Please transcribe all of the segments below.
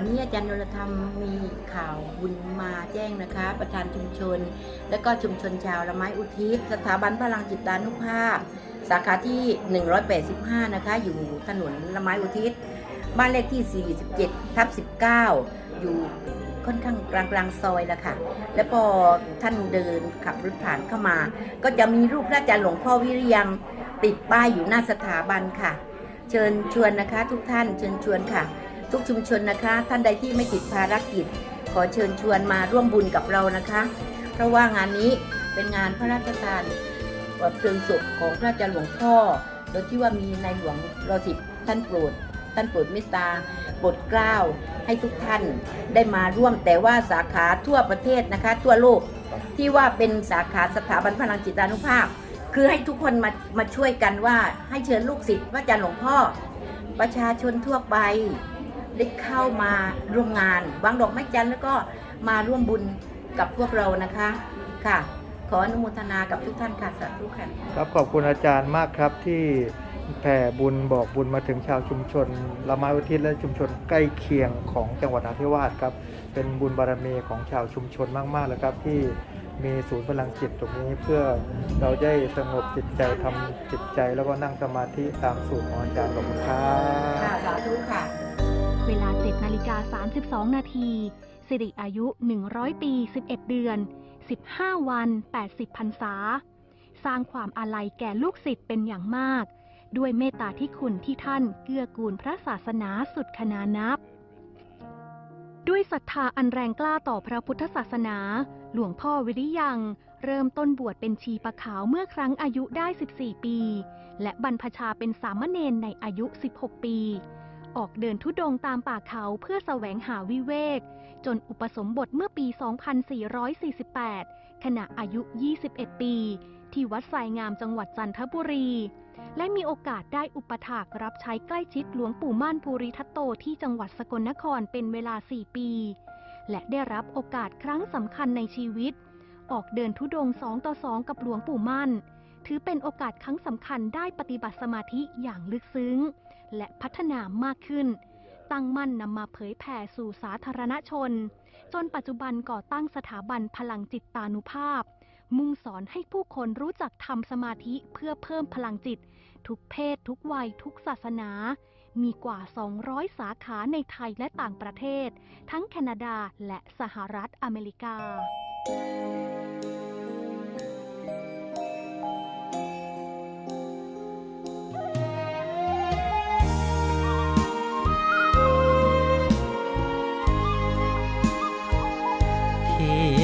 วันนี้อาจารย์นรธรรมมีข่าวบุญมาแจ้งนะคะ ประธานชุมชน และก็ชุมชนชาวละไม้อุทิศ สถาบันพลังจิตานุภาพ สาขาที่ 185 นะคะ อยู่ถนนละไม้อุทิศ บ้านเลขที่ 47ทับ19 อยู่ค่อนข้างกลางกลางๆซอยแล้วค่ะ แล้วพอท่านเดินขับรถผ่านเข้ามา ก็จะมีรูปพระอาจารย์หลวงพ่อวิริยังติดป้ายอยู่หน้าสถาบันค่ะ เชิญชวนนะคะทุกท่านเชิญชวนค่ะ ทุกชุมชนนะคะ ท่านใดที่ไม่ติดภารกิจ ขอเชิญชวนมาร่วมบุญกับเรานะคะ เพราะว่างานนี้เป็นงานพระราชทานเพลิงศพของพระอาจารย์หลวงพ่อ โดยที่ว่ามีในหลวงรอสิบท่านโปรด ท่านโปรดเมตตาโปรดเกล้าให้ทุกท่านได้มาร่วมแต่ว่าสาขาทั่วประเทศนะคะ ทั่วโลกที่ว่าเป็นสาขาสถาบันพลังจิตานุภาพ คือให้ทุกคนมามาช่วยกันว่าให้เชิญลูกศิษย์พระอาจารย์หลวงพ่อ ประชาชนทั่วไป ได้เข้ามาร่วมงานวางดอกไม้จันทร์แล้วก็มาร่วมบุญกับพวกเรานะคะค่ะ ขออนุโมทนากับทุกท่านค่ะสาธุค่ะครับขอบคุณอาจารย์มากครับที่แผ่บุญบอกบุญมาถึงชาวชุมชนละไม้อุทิศและชุมชนใกล้เคียงของจังหวัดนราธิวาสครับ เป็นบุญบารมีของชาวชุมชนมากๆเลยครับที่มีศูนย์พลังจิตตรงนี้เพื่อเราได้สงบจิตใจทำจิตใจแล้วก็นั่งสมาธิตามสูตรของอาจารย์ขอบคุณครัค่ะบสาธุค่ะ เวลา 7 นาฬิกา 32 นาที สิริอายุ 100 ปี 11 เดือน 15 วัน 80พรรษา สร้างความอาลัยแก่ลูกศิษย์เป็นอย่างมาก ด้วยเมตตาที่คุณที่ท่านเกื้อกูลพระศาสนาสุดขนานับ ด้วยศรัทธาอันแรงกล้าต่อพระพุทธศาสนา หลวงพ่อวิริยัง เริ่มต้นบวชเป็นชีปะขาวเมื่อครั้งอายุได้ 14 ปี และบรรพชาเป็นสามเณรในอายุ 16 ปี ออกเดินทุดงตามป่าเขาเพื่อแสวงหาวิเวก จนอุปสมบทเมื่อปี 2448 ขณะอายุ 21 ปี ที่วัดไสงามจังหวัดจันทบุรี และมีโอกาสได้อุปถากรับใช้ใกล้ชิดหลวงปู่ม่านภูริทัตโตที่จังหวัดสกลนครเป็นเวลา 4 ปี และได้รับโอกาสครั้งสำคัญในชีวิต ออกเดินทุดงสองต่อสองกับหลวงปู่มั่น ถือเป็นโอกาสครั้งสำคัญได้ปฏิบัติสมาธิอย่างลึกซึ้ง และพัฒนามากขึ้น ตั้งมั่นนำมาเผยแผ่สู่สาธารณชน จนปัจจุบันก่อตั้งสถาบันพลังจิตตานุภาพ มุ่งสอนให้ผู้คนรู้จักทำสมาธิเพื่อเพิ่มพลังจิต ทุกเพศทุกวัยทุกศาสนา มีกว่า 200 สาขาในไทยและต่างประเทศ ทั้งแคนาดาและสหรัฐอเมริกา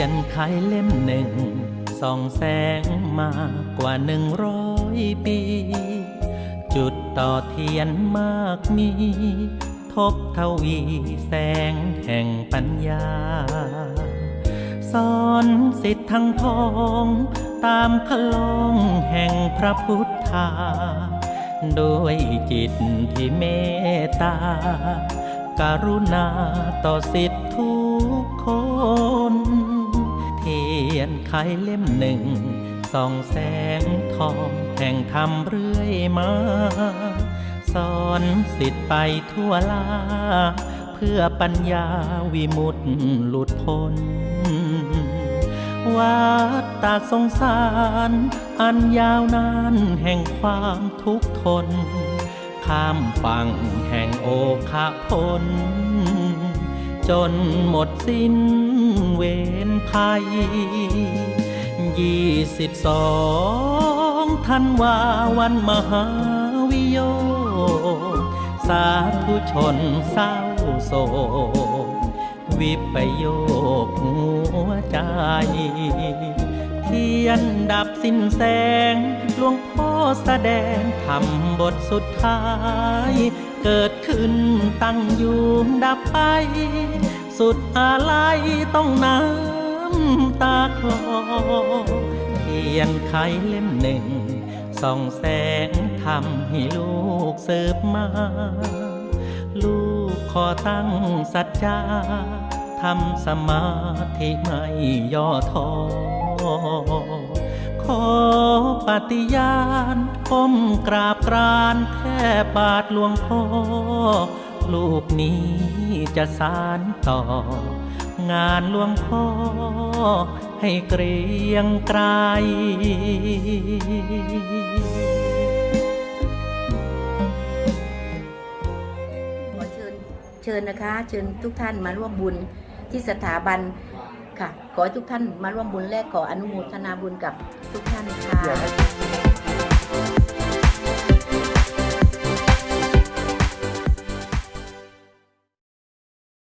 ยนไขเล่มหนึ่งส่องแสงมากว่าหนึ่งร้อยปี จุดต่อเทียนมากมี ทบทวีแสงแห่งปัญญาสอนสิทธิ์ทั้งพอง ตามคลองแห่งพระพุทธาด้วยจิตที่เมตตาการุณาต่อสิทธิทุ ไขเล่มหนึ่งส่องแสงทองแห่งธรรมเรื่อยมาสอนสิทธิ์ไปทั่วลา เพื่อปัญญาวิมุตติหลุดพ้นวัฏตาสงสาร อันยาวนานแห่งความทุกข์ทน ข้ามฝั่งแห่งโอคาพลจนหมดสิ้น เวรภัยยี่สิบสองธันวาวันมหาวิโยสาธุชนเศร้าโศกวิปโยคหัวใจ เทียนดับสิ้นแสง หลวงพ่อแสดงทำบทสุดท้าย เกิดขึ้นตั้งอยู่ดับไป สุดอาลัยต้องน้ำตาคลอเทียนไขเล่มหนึ่งส่องแสงทำให้ลูกเสืบมา ลูกขอตั้งสัจจาทำสมาธิไม่ย่อท้อขอปฏิญาณก้มกราบกรานแค่บาทหลวงพ่อ ลูกนี้จะสานต่อ งานหลวงพ่อให้เกรียงไกรขอเชิญเชิญนะคะ เชิญทุกท่านมาร่วมบุญที่สถาบันค่ะ ขอให้ทุกท่านมาร่วมบุญและขออนุโมทนาบุญกับทุกท่านค่ะ